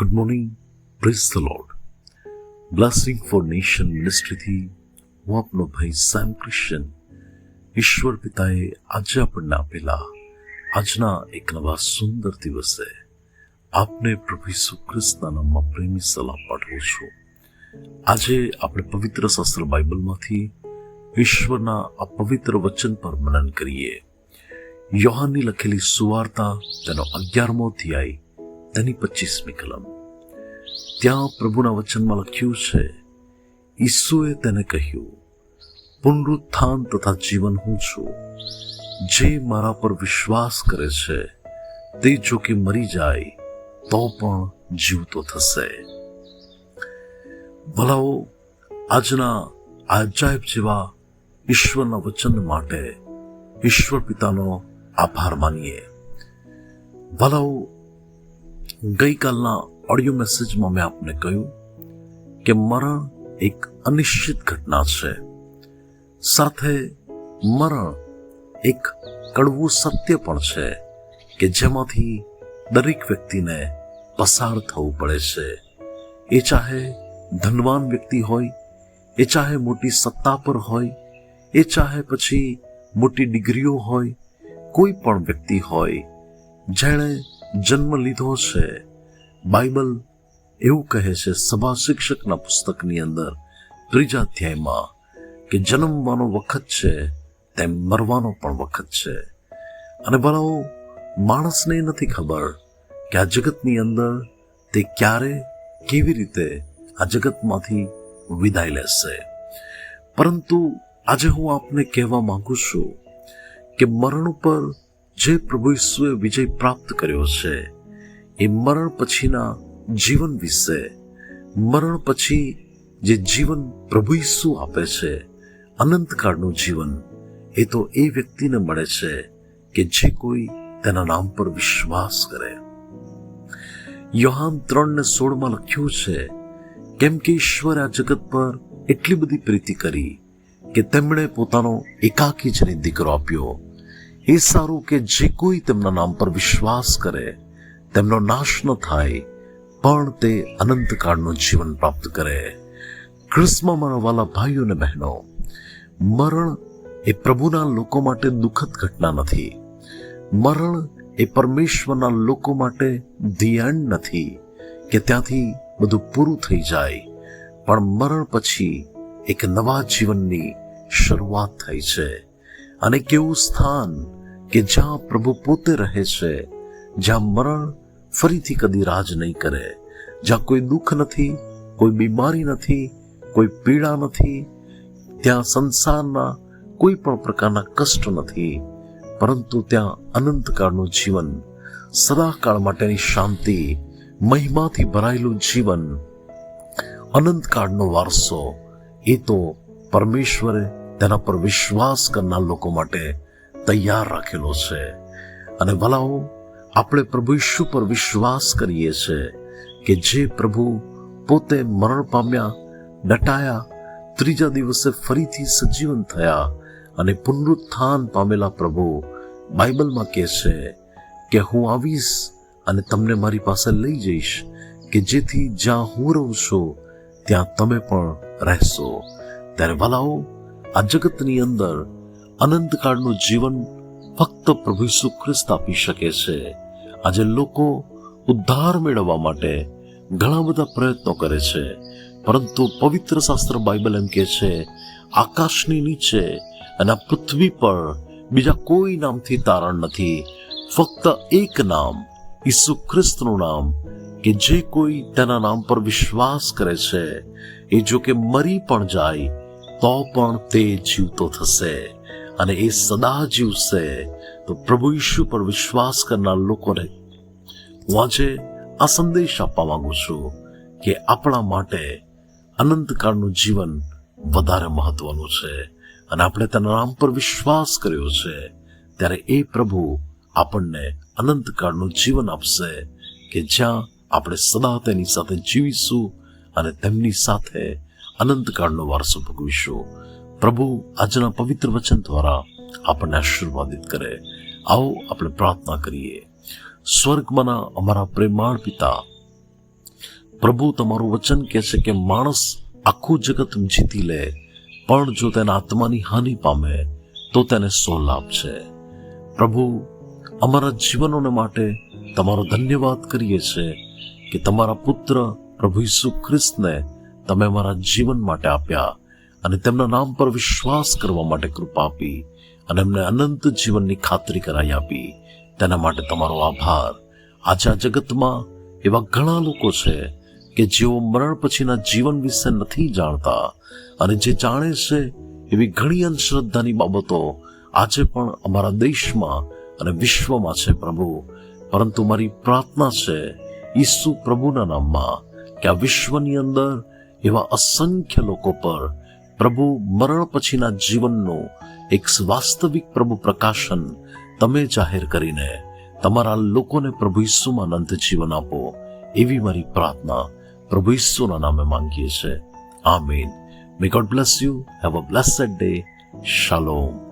Good morning praise the lord blessing for nation મિનિસ્ટ્રીથી હું આપનો ભાઈ સેમ ક્રિશ્ચન ઈશ્વર પિતાએ આજે આપણને આપેલા આજના એક નવા સુંદર દિવસે આપને પ્રભુ ઈસુ નામમાં પ્રેમી સલાહ પાઠવું છું આજે આપણે પવિત્ર શાસ્ત્ર બાઇબલમાંથી ઈશ્વરના આ પવિત્ર વચન પર મનન કરીએ યોહાનની લખેલી સુવાર્તા તેનો અગિયારમો અધ્યાય તેની પચીસમી કલમ. ત્યાં પ્રભુના વચનમાં લખ્યું છે, ઈસુએ તેને કહ્યું, પુનરુત્થાન તથા જીવન હું છું. જે મારા પર વિશ્વાસ કરે છે, તે જો કે મરી જાય, તો પણ જીવતો થશે. ભલાઓ, આજના આજાયબ જેવા ઈશ્વરના વચન માટે ઈશ્વર પિતાનો આભાર માનીએ. ભલાઓ ગઈકાલના ઓડિયો મેસેજમાં મેં આપને કહ્યું કે મરણ એક અનિશ્ચિત ઘટના છે. સાથે મરણ એક કડવું સત્ય પણ છે કે જેમાંથી દરેક વ્યક્તિને પસાર થવું પડે છે. એ ચાહે ધનવાન વ્યક્તિ હોય, એ ચાહે મોટી સત્તા પર હોય, એ ચાહે પછી મોટી ડિગ્રીઓ હોય, કોઈ પણ વ્યક્તિ હોય, જેણે જન્મ લીધો છે. બાઇબલ એવું કહે છે, સભા શિક્ષકના પુસ્તકની અંદર ત્રીજા અધ્યાયમાં કે જન્મવાનો વખત છે, તેમ મરવાનો પણ વખત છે. અને ભલાઓ, માણસને નથી ખબર કે આ જગતની અંદર તે ક્યારે, કેવી રીતે આ જગતમાંથી વિદાય લેશે. પરંતુ આજે હું આપને કહેવા માંગુ છું કે મરણ ઉપર જે પ્રભુ ઈસુએ વિજય પ્રાપ્ત કર્યો છે, એ મરણ પછીના જીવન વિશે, મરણ પછી જે જીવન પ્રભુ ઈસુ આપે છે, અનંતકાળનું જીવન, એ તો એ વ્યક્તિને મળે છે કે જે કોઈ તેના નામ પર વિશ્વાસ કરે. યોહાન ત્રણ ને સોળમાં લખ્યું છે, કેમ કે ઈશ્વરે આ જગત પર એટલી બધી પ્રીતિ કરી કે તેમણે પોતાનો એકાકી જને દીકરો આપ્યો. એ સારું કે જે કોઈ તેમના નામ પર વિશ્વાસ કરે, તેમનો નાશ ન થાય, પણ તે અનંતકાળનું જીવન પ્રાપ્ત કરે. ક્રિસ્મા મારા વાલા ભાઈઓ અને બહેનો, મરણ એ પ્રભુના લોકો માટે દુઃખદ ઘટના નથી. મરણ એ પરમેશ્વરના લોકો માટે ધ્યાન નથી કે ત્યાંથી બધું પૂરું થઈ જાય, પણ મરણ પછી એક નવા જીવનની શરૂઆત થઈ છે. અને કેવું સ્થાન કે જ્યાં પ્રભુ પોતે રહે છે, જ્યાં મરણ ફરીથી કદી રાજ નહીં કરે, જ્યાં કોઈ દુઃખ નથી, કોઈ બીમારી નથી, કોઈ પીડા નથી, ત્યાં સંસારના કોઈ પણ પ્રકારના કષ્ટ નથી, પરંતુ ત્યાં અનંતકાળનું જીવન, સદાકાળ માટેની શાંતિ, મહિમાથી ભરાયેલું જીવન, અનંતકાળનો વારસો, એ તો પરમેશ્વરે તેના પર વિશ્વાસ કરનાર લોકો માટે તૈયાર રાખેલો છે. અને ભલાઓ, આપણે પ્રભુ ઈશુ પર વિશ્વાસ કરીએ છીએ કે જે પ્રભુ પોતે મરણ પામ્યા, ડટાયા, ત્રીજા દિવસે ફરીથી સજીવન થયા અને પુનરુત્થાન પામેલા પ્રભુ બાઇબલમાં કહે છે કે હું આવીશ અને તમને મારી પાસે લઈ જઈશ કે જેથી જ્યાં હું રહું છું, ત્યાં તમે પણ રહેશો. ત્યારે ભલાઓ આ જગતની અંદર અનંતકાળનું જીવન ફક્ત પ્રભુ ઈસુ ખ્રિસ્ત આપી શકે છે. આજે લોકો ઉદ્ધાર મેળવવા માટે ઘણા બધા પ્રયત્નો કરે છે. પરંતુ પવિત્ર શાસ્ત્ર બાઇબલ એમ કે છે, આકાશની નીચે અને પૃથ્વી પર બીજા કોઈ નામથી તારણ નથી. ફક્ત એક નામ, ઈસુ ખ્રિસ્તનું નામ, કે જે કોઈ તેના નામ પર વિશ્વાસ કરે છે. એ જો કે મરી પણ જાય તો પણ તે જીવતો થશે અને એ સદા જીવશે. તો પ્રભુ ઈશુ પર વિશ્વાસ કરનાર લોકોને હું આજે આ સંદેશ આપવા માંગુ છું કે આપણા માટે અનંતકાળનું જીવન વધારે મહત્વનું છે અને આપણે તેના નામ પર વિશ્વાસ કર્યો છે. ત્યારે એ પ્રભુ આપણને અનંતકાળનું જીવન આપશે કે જ્યાં આપણે સદા તેની સાથે જીવીશું અને તેમની સાથે અનંતકાળનો વારસો ભોગવીશું. પ્રભુ આજના પવિત્ર વચન દ્વારા આપણને આશીર્વાદિત કરે. આવો આપણે પ્રાર્થના કરીએ. સ્વર્ગમાંના અમારા પ્રેમાળ પિતા, પ્રભુ તમારું વચન કહે છે કે માણસ આખું જગત જીતી લે, પણ જો તેના આત્માની હાનિ પામે, તો તેને સો લાભ છે. પ્રભુ, અમારા જીવનોને માટે તમારો ધન્યવાદ કરીએ છીએ કે તમારા પુત્ર પ્રભુ ઈસુ ખ્રિસ્તને તમે મારા જીવન માટે આપ્યા અને તેમના નામ પર વિશ્વાસ કરવા માટે કૃપા આપી અને એમને અનંત જીવનની ખાતરી કરાવી આપી. તેના માટે તમારો આભાર. આજે આ જગતમાં એવા ઘણા લોકો છે કે જેઓ મરણ પછીના જીવન વિશે નથી જાણતા અને જે જાણે છે એવી ઘણી અંધશ્રદ્ધાની બાબતો આજે પણ અમારા દેશમાં અને વિશ્વમાં છે પ્રભુ. પરંતુ મારી પ્રાર્થના છે ઈસુ પ્રભુના નામમાં કે આ વિશ્વની અંદર એવા અસંખ્ય લોકો પર પ્રભુ મરણ પછીના જીવનનું એક વાસ્તવિક પ્રભુ પ્રકાશન તમે જાહેર કરીને તમારા લોકોને પ્રભુ ઈસુમાં અનંત જીવન આપો એવી મારી પ્રાર્થના પ્રભુ ઈસુના નામે માંગીએ છીએ. આમીન. May God bless you have a blessed day શાલોમ